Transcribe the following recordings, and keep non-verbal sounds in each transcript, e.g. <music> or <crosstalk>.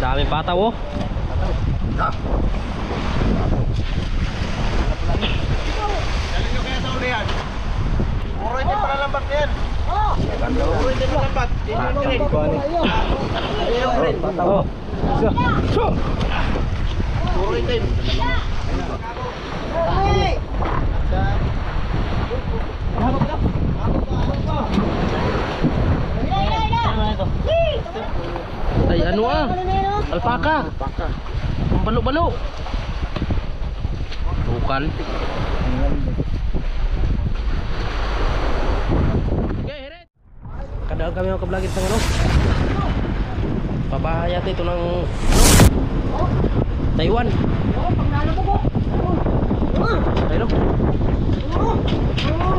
Daming pataw oh. Galing nyo kaya sa uli yan. Puro hindi pala lambat yan. Puro hindi pala lambat. Ayaw rin. Oh. Puro itim. Ay ano ah? Alpaka. Paka. Ang balo-balo. Hirit. Kadaan kami mga kablagit ng ano. Pabahaya ito ng ano? Taiwan. Ayun.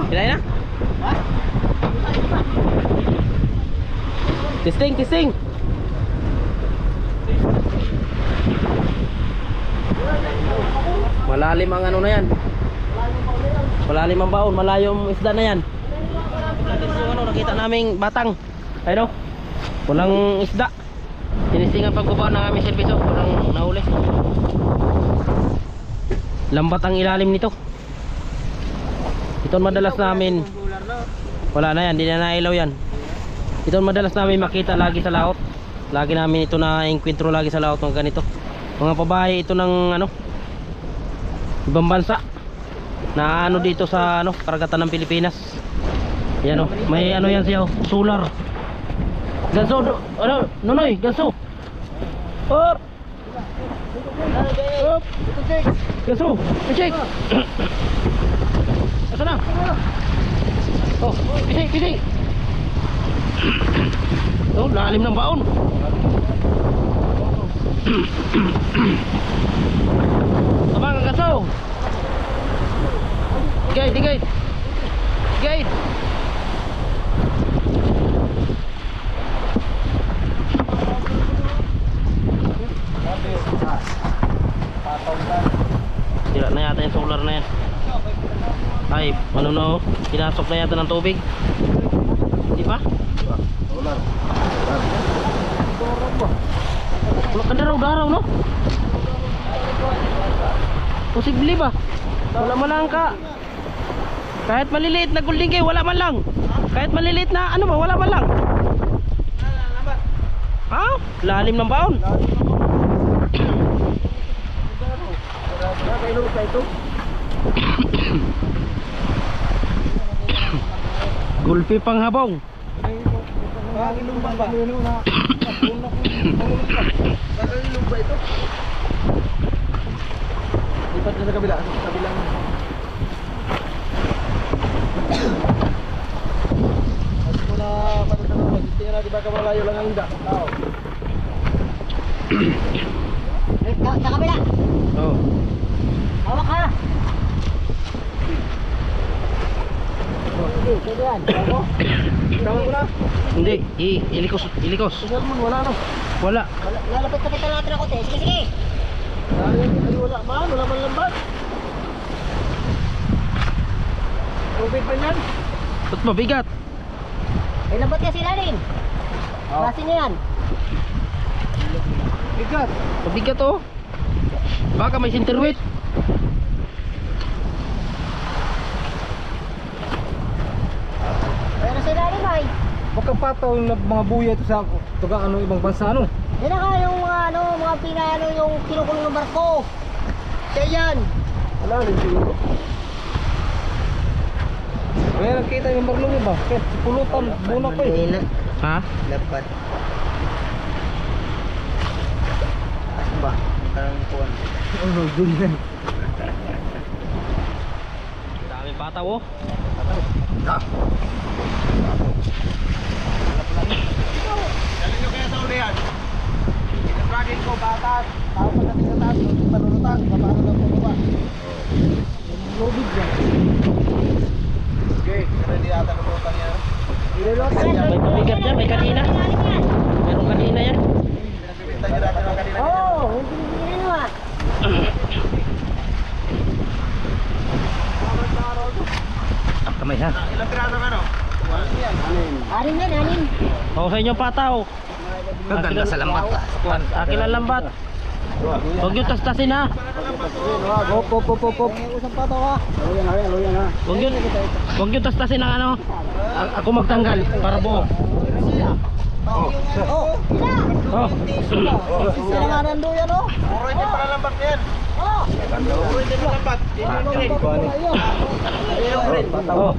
Kinain na? Testing, testing. Malalim ang ano na yan. Malalim ang baon, malayo ang isda na yan. Yung ano, nakita naming batang. Ayun o. Walang isda. Sinistingan pagbaba ng aming servisyo. Walang nahuli. Lambat ang ilalim nito. Ito madalas namin. Wala na yan, hindi na nailaw yan. Ito madalas namin makita lagi sa laot. Lagi namin ito na enkwentro lagi sa laot ng ganito. Mga pabahay ito ng ano ibang bansa na ano dito sa ano karagatan ng Pilipinas. Yan oh, may ano yan siya oh, solar. Ganso, ano, nonoy, ganso. Op. Op. Ganso, check. Asa na? Oh, pisi, pisi. Oh, lalim ng baon. Gaso. Guide, guide. Guide. Tira na yata yung solar na yan. Ay, ano na oh. Pinasok na yata ng tubig. Di ba? Wala ka daraw-daraw, no? Posible ba? Wala man lang ka. Kahit maliliit na golden kay, wala man lang. Kahit maliliit na ano ba, wala man lang. Ha? Lalim ng baon. Gulpi pang habong. Nakakilong ba ba? Nakakilong ba ito? Na sa kabila. Sa kabilang. At muna pati sa mga. Hindi na di ba kamalayo lang ang hindi. Tao. Sa, sa kabila. Oh. Hawak ha. Sige, pwede yan. Tawag mo na. Hindi, i ilikos, ilikos. Mo, wala no. Wala. Wala- Lalapit-lapit na natin ako, te. Sige, sige. Ay wala man, wala man lambat. Tubig pa yan? Ba't mabigat? May lambat kasi ilalim. Klase niya yan. Bigat. Mabigat oh. Baka may sinterwit. Pero sa ilalim ay. Baka pataw na mga buya ito sa tugang ano ibang bansa ano. Yan na nga yung mga ano, mga pinano yung kinukulong ng barko. Kaya yan. Wala rin siguro. Kaya nakita yung marlong ba? Kaya pulutan, bunak ko eh. Ha? Lapat. Ba? Parang kuwan. Ano, ganyan. Dami pataw oh. Galing nyo kaya sa uli yan? Pinagagin ko, batas. Tao pa natin sa taas, yung panulutan, paano na pumaba. Yung lubig yan. Okay, hindi ata lulutan yan. May mabigat yan, may kanina. Meron kanina yan. Pinagbibinta nyo natin ang. Oo, oh, hindi hindi nyo ah. Ah, kamay ha. Ilang piraso ka no? Anin yan, anin. O sa inyo pataw. Gaganda sa lambat. Akin ang lambat. Huwag yung tastasin ha. Hop, hop, hop, hop, hop. Huwag yung, huwag yung tastasin ang ano. Ako magtanggal para buo. Oh. Oh. Sila nga nando yan oh. Puro hindi pala lambat yan. Oh. Puro pala lambat. Oh.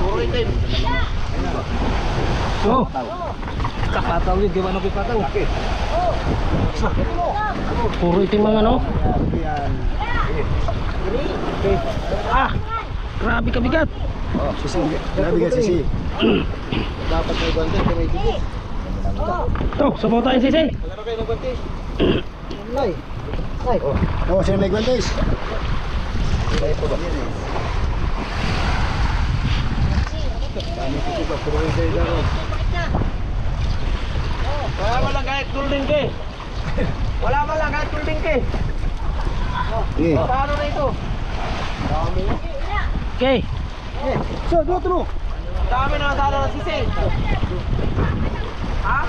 Puro hindi. Oh. Kapataw yun, di ba nung pipataw? Puro itim mga ano. Ah. Grabe kabigat. Oh, sisi. Grabe ka sisi. Dapat may guante, pero may dito. To, sabaw tayo sisi. Wala na kayo ng guante. Nay. Nay. Oh, oh sino may guantes? Nay po ba? Wala mo lang kahit tulding ke. <laughs> Wala mo lang kahit tulding ke. Eh. Paano na ito? Okay. So, dua tulo. Dami na nasalo ng sisi. Ha?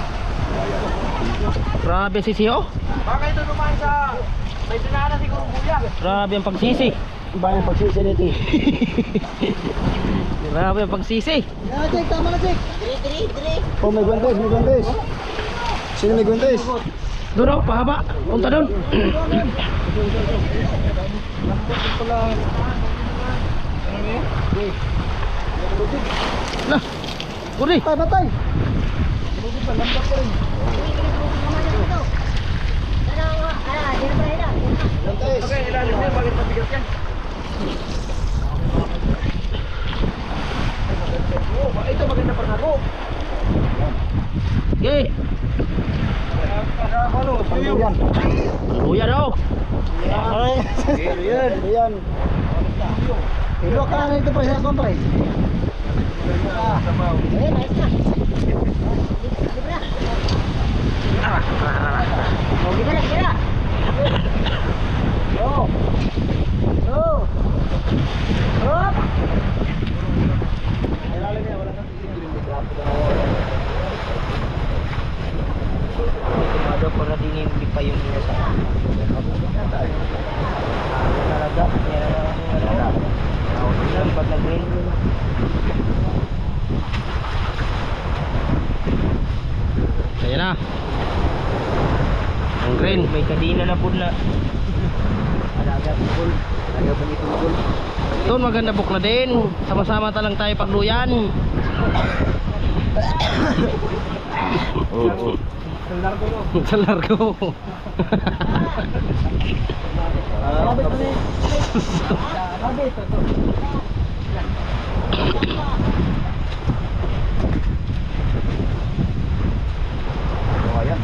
Grabe sisi oh. Baka ito dumaan sa... May dinana siguro buya. Grabe ang pagsisi. Iba yung pagsisi nito. <laughs> Grabe ang pagsisi. Ah, Jake, tama na, Jake. Diri, diri, diri. Oh, may guantes, may guantes. Sino may guantes? Doon oh, pahaba. Punta doon. Lah. Kuri. Patay, patay. Okay, ilalim niya. Bakit mabigat yan? Oh, ito maganda pa ako. Okay. Ano? Pangluyan. Buya daw. Yan. Yan. Ilo ka na ito pa siya kompre. Eh, nice na. Libra. Oh, gila, gila. Oh. Oh. Hop. Ada para dingin di payung niya sa. Talaga, yan pag nag-green. Ayan na. Ang green. May kadina na pud na. Alaga pukul. Alaga pa nito pukul. Doon maganda bukla din. Sama-sama talang tayo pagluyan. <coughs> Oo. Sa largo. Rabit pa ni. Kawayan.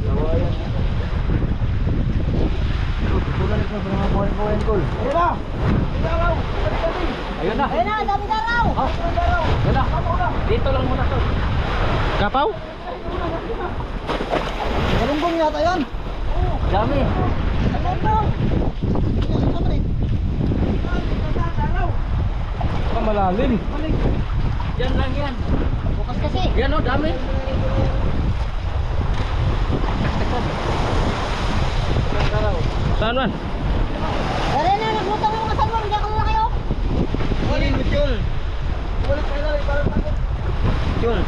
Kawayan. Tutulan ko sa mga kawayan-kawayan ko. Ayun na! Ayun na. Ayun na, dami daraw. Ayun na. Dito lang muna to. Kapaw? Galunggong yata yan. Dami. Ayun Malalim. Yan lang yan. Bukas kasi. Yan o, dami. Saan man? Dari na, naglutang yung mga salmon. Hindi ako na kayo. Kunin mo yun. Kunin mo yun. Parang pagod. Yun.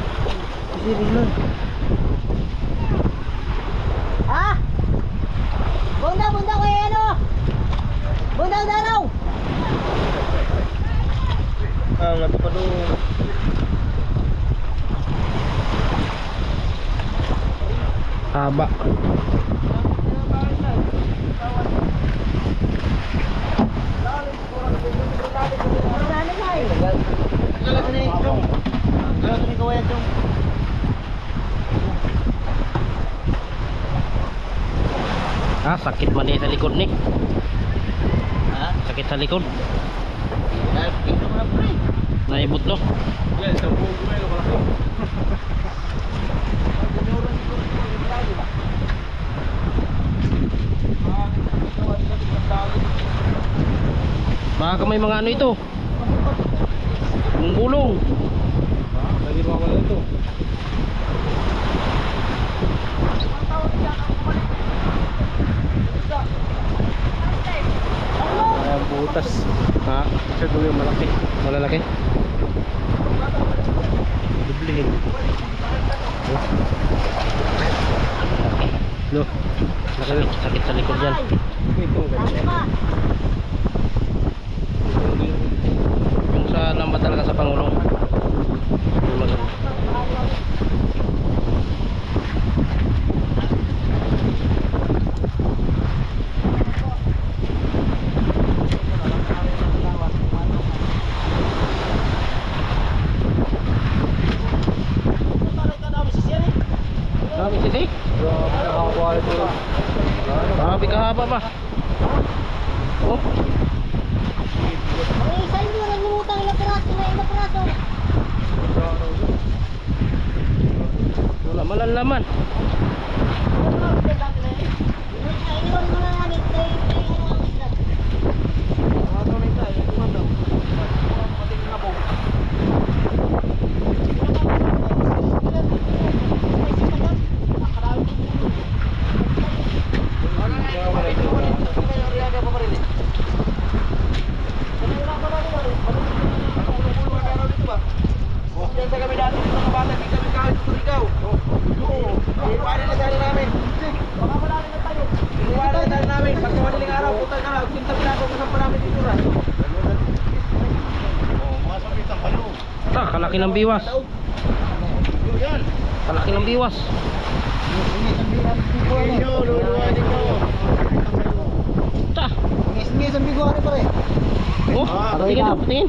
Ha? Bunda, bunda ko yan o. Bunda daraw. Ah, nagpapalo. Haba. Marami na eh. Galas ni Chong. Galas ni kawayan Chong. Ah, sakit man din sa likod ni. Ha? Sakit sa likod. Ito mo na pre. Naibot no. Yan, sa buong kumelo ko lang. Baka may mga ano ito. Yung gulong. Lagi pa wala ito. Ayan, butas. Ha? Siya yung malaki. Malalaki? Dublihin. No. Laki, sakit sa likod yan. Yung sa lambat talaga sa Pangulong. you. Ah, kalaki ng biwas. Kalaki ng biwas. Ta. Ngis-ngis ang bigo pare. Oh, tingin na, tingin.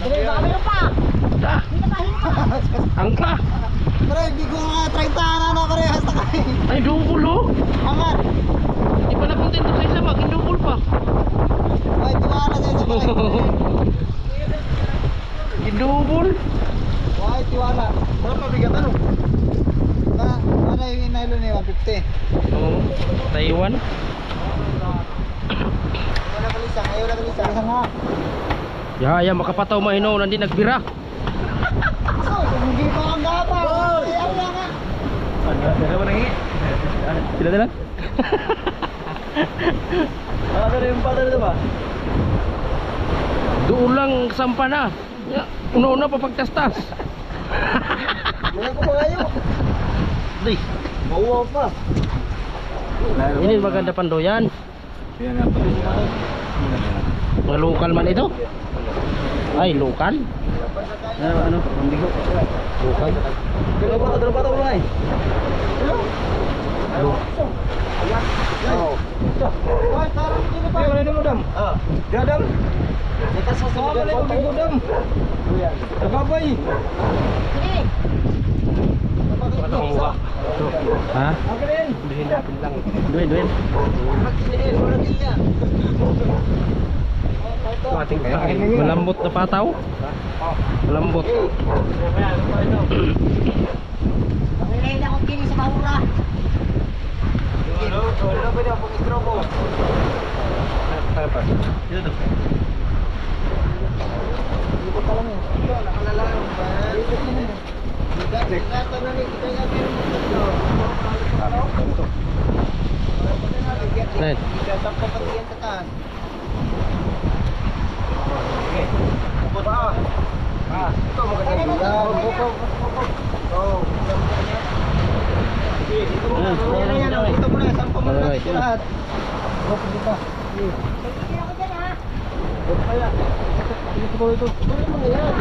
Dali, meron pa. Ta. Pa. Angka. Pare, bigo nga 30 na na pare hasta kay. Ay, double oh. Angat. Di pa na kontento sa isa, maging double pa. Ay, tiwala sa isa pare. Double. Ay, tiwala. Ano mabigat ano? Na, ano yung inailo ni 150? Oh, Taiwan. Wala kalisang, ayaw na kalisang. Kalisang nga. Ya, ya makapataw mahino nandi nagbira. Hindi pa ang gapa. Ayaw na nga. Sila <laughs> dala. Ano na yung bata nito ba? Doon lang sampa na. Una-una pa pagtastas. Wala ko pa kayo. Di, Mauwaw pa. ini maganda pandoyan. Yan nga pala. Mga lokal man ito. Ay, lokal. Ano, ano? Ang bigo. Lokal. Dalawa pa, dalawa pa ulo ay. Tarang pa? Wala dum dum. Ah. Dia dum. Kita sa dum dum. Nagabay. Sige. Ano ang mukha? Ha? Akin. Duhin natin lang. Duhin, duhin. Akin, wala tiya. Malambot na pataw. Malambot. Na akong kini sa bahura. Pa. Ah, ito maganda. Ah, buko, buko. Oh, Dito mo na, Ah, yan, yan, dito mo na, dito lahat. Buko dito. Sige ako dyan ha. Buko kaya. Dito ko ito. Tuloy mo na yan.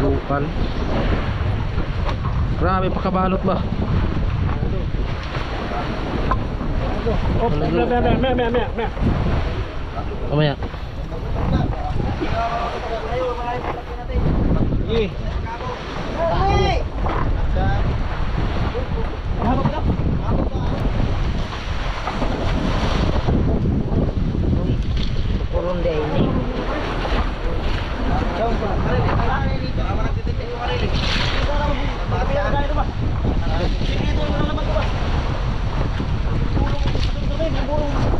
Lokal. Grabe pakabalot ba? Oh, me, me, me, me, me, me. Mamaya. Yeah. Thank you.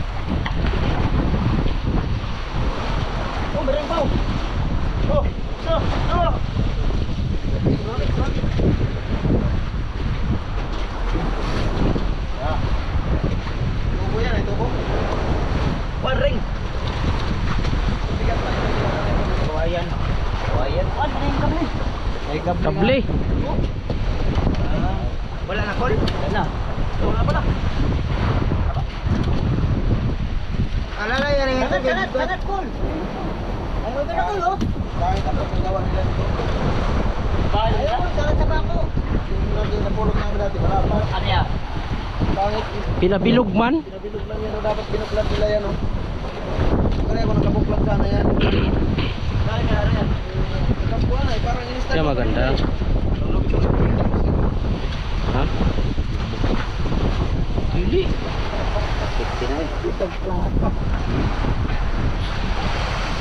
sangat, cool. Ay, okay na, cool, oh. Kahit ako ginawa nila dito. Ayun, sangat sa bako. Yung lagi napulog namin dati, wala pa. Ano yan? Pangit. Pinabilog man. Pinabilog lang yan, oh. dapat binuklat nila yan. Oh. Kaya ako nakabuklat sana yan. Dahil nga yan. Nakabuhan eh, parang instant. Kaya maganda. Ha? Dili.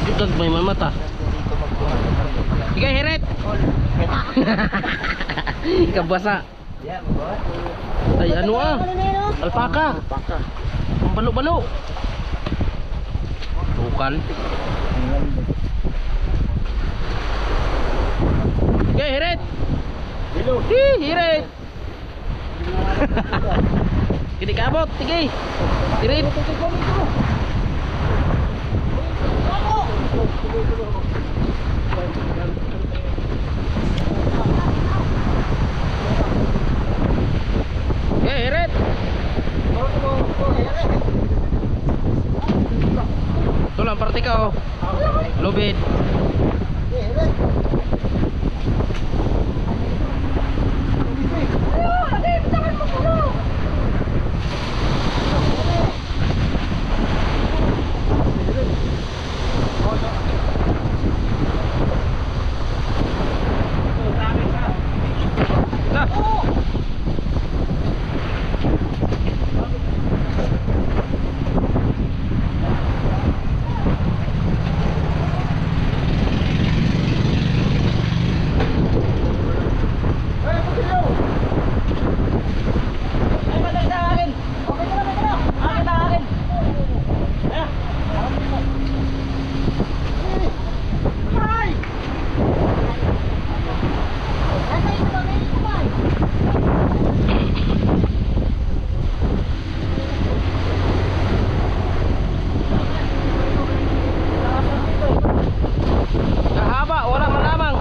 Jutag may mamata. Sige, hirit. <laughs> Kabasa. Ay, ano ah? Alpaka. Ang balo-balo. Tukal. <laughs> Sige, hirit. Hi, hirit. Kini kabot, sige. Hirit. Hirit. Ito lang, parte ka oh. Lubid. Na. Ay, madali sa akin. Okay na, okay na. Akin na, akin. Nasa ito ba? May ito ba? Kahaba, wala malamang.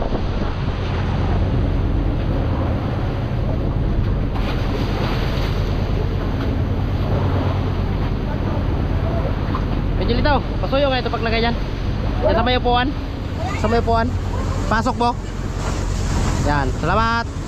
Medyo litaw, lagay dyan. Yan sa may upuan. Sa may upuan. Pasok po. Yan, salamat.